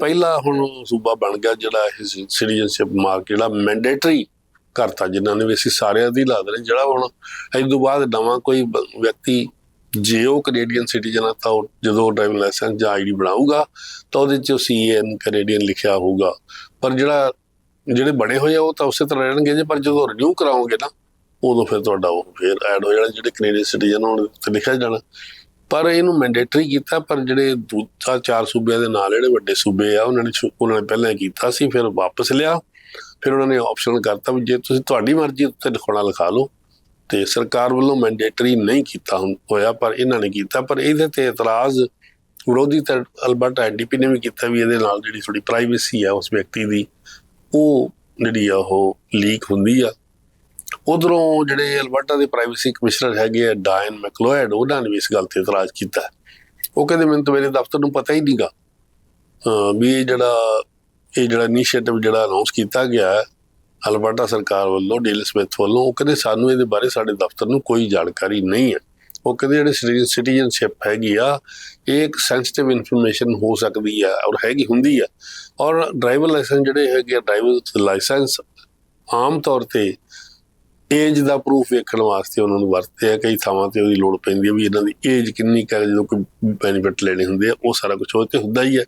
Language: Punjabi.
ਪਹਿਲਾ ਹੁਣ ਸੂਬਾ ਬਣ ਗਿਆ ਜਿਹੜਾ ਇਹ ਸਿਟੀਜ਼ਨਸ਼ਿਪ ਮਾਰਕ, ਜਿਹੜਾ ਮੈਂਡੇਟਰੀ ਕਰਤਾ, ਜਿਨ੍ਹਾਂ ਨੇ ਵੀ ਅਸੀਂ ਸਾਰਿਆਂ ਦੀ ਲਾ ਦੇਣੇ ਜਿਹੜਾ ਹੁਣ ਇਸ ਤੋਂ ਬਾਅਦ ਨਵਾਂ ਕੋਈ ਵਿਅਕਤੀ ਜੇ ਉਹ ਕੈਨੇਡੀਅਨ ਸਿਟੀਜ਼ਨ ਆ, ਤਾਂ ਜਦੋਂ ਡਰਾਈਵਿੰਗ ਲਾਇਸੈਂਸ ਜਾਂ ਆਈਡੀ ਬਣਾਊਗਾ, ਤਾਂ ਉਹਦੇ 'ਚ ਸੀਐਨ ਕੈਨੇਡੀਅਨ ਲਿਖਿਆ ਹੋਊਗਾ। ਪਰ ਜਿਹੜਾ, ਜਿਹੜੇ ਬਣੇ ਹੋਏ ਆ, ਉਹ ਤਾਂ ਉਸੇ ਤਰ੍ਹਾਂ ਰਹਿਣਗੇ ਜੇ, ਪਰ ਜਦੋਂ ਰਿਨਿਊ ਕਰਾਓਗੇ ਨਾ, ਉਦੋਂ ਫਿਰ ਤੁਹਾਡਾ ਉਹ ਫਿਰ ਐਡ ਹੋ ਜਾਣਾ, ਜਿਹੜੇ ਕੈਨੇਡੀਅਨ ਸਿਟੀਜ਼ਨ ਹੋਣ ਤੇ ਲਿਖਿਆ ਜਾਣਾ। ਪਰ ਇਹਨੂੰ ਮੈਂਡੇਟਰੀ ਕੀਤਾ, ਪਰ ਜਿਹੜੇ ਦੂਜਾ ਚਾਰ ਸੂਬਿਆਂ ਦੇ ਨਾਲ ਜਿਹੜੇ ਵੱਡੇ ਸੂਬੇ ਆ, ਉਹਨਾਂ ਨੇ ਸ਼ੁ- ਉਹਨਾਂ ਨੇ ਪਹਿਲਾਂ ਕੀਤਾ ਸੀ, ਫਿਰ ਵਾਪਸ ਲਿਆ। ਫਿਰ ਉਹਨਾਂ ਨੇ ਆਪਸ਼ਨ ਕਰਤਾ ਵੀ ਜੇ ਤੁਸੀਂ ਤੁਹਾਡੀ ਮਰਜ਼ੀ ਉੱਤੇ ਲਿਖਾਉਣਾ ਲਿਖਾ ਲਓ। ਤੇ ਸਰਕਾਰ ਵੱਲੋਂ ਮੈਂਡੇਟਰੀ ਨਹੀਂ ਕੀਤਾ ਹੁੰ- ਹੋਇਆ, ਪਰ ਇਹਨਾਂ ਨੇ ਕੀਤਾ। ਪਰ ਇਹਦੇ ਤੇ ਇਤਰਾਜ਼ ਵਿਰੋਧੀ ਤੇ ਅਲਬਰਟ ਐਨਡੀਪੀ ਨੇ ਵੀ ਕੀਤਾ ਵੀ ਇਹਦੇ ਨਾਲ ਜਿਹੜੀ ਥੋੜੀ ਪ੍ਰਾਈਵੇਸੀ ਆ ਉਸ ਵਿਅਕਤੀ ਦੀ, ਉਹ ਜਿਹੜੀ ਆ ਉਹ ਲੀਕ ਹੁੰਦੀ ਆ। ਉਧਰੋਂ ਜਿਹੜੇ ਅਲਬਰਟਾ ਦੇ ਪ੍ਰਾਈਵੇਸੀ ਕਮਿਸ਼ਨਰ ਹੈਗੇ ਆ ਡਾਇਨ ਮੈਕਲੋਇਡ ਉਹਨਾਂ ਨੇ ਵੀ ਇਸ ਗੱਲ ਤੇ ਇਤਰਾਜ਼ ਕੀਤਾ। ਉਹ ਕਹਿੰਦੇ, ਮੈਨੂੰ ਤਾਂ ਮੇਰੇ ਦਫ਼ਤਰ ਨੂੰ ਪਤਾ ਹੀ ਨਹੀਂਗਾ ਵੀ ਇਹ ਜਿਹੜਾ ਇਹ ਜਿਹੜਾ ਇਨੀਸ਼ੀਏਟਿਵ ਜਿਹੜਾ ਅਨਾਉਂਸ ਕੀਤਾ ਗਿਆ ਹੈ, ਅਲਬਰਟਾ ਸਰਕਾਰ ਵੱਲੋਂ ਡੀਲ ਸਮਿਥ ਵੱਲੋਂ, ਉਹ ਕਹਿੰਦੇ, ਸਾਨੂੰ ਇਹਦੇ ਬਾਰੇ ਸਾਡੇ ਦਫ਼ਤਰ ਨੂੰ ਕੋਈ ਜਾਣਕਾਰੀ ਨਹੀਂ ਹੈ। ਉਹ ਕਹਿੰਦੇ, ਜਿਹੜੇ ਸਿਟੀਜ਼ਨਸ਼ਿਪ ਹੈਗੀ ਆ, ਇਹ ਇੱਕ ਸੈਂਸਿਟਿਵ ਇਨਫੋਰਮੇਸ਼ਨ ਹੋ ਸਕਦੀ ਆ ਔਰ ਹੈਗੀ ਹੁੰਦੀ ਆ। ਔਰ ਡਰਾਈਵਰ ਲਾਇਸੈਂਸ ਜਿਹੜੇ ਹੈਗੇ ਡਰਾਈਵਰ ਲਾਇਸੈਂਸ ਆਮ ਤੌਰ ਤੇ ਏਜ ਦਾ ਪ੍ਰੂਫ ਵੇਖਣ ਵਾਸਤੇ ਉਹਨਾਂ ਨੂੰ ਵਰਤਦੇ ਆ, ਕਈ ਥਾਵਾਂ ਤੇ ਉਹਦੀ ਲੋੜ ਪੈਂਦੀ ਹੈ ਵੀ ਇਹਨਾਂ ਦੀ ਏਜ ਕਿੰਨੀ ਕਰ ਜਦੋਂ ਕੋਈ ਬੈਨੀਫਿਟ ਲੈਣੇ ਹੁੰਦੇ ਆ, ਉਹ ਸਾਰਾ ਕੁਝ ਉਹ ਤੇ ਹੁੰਦਾ ਹੀ ਹੈ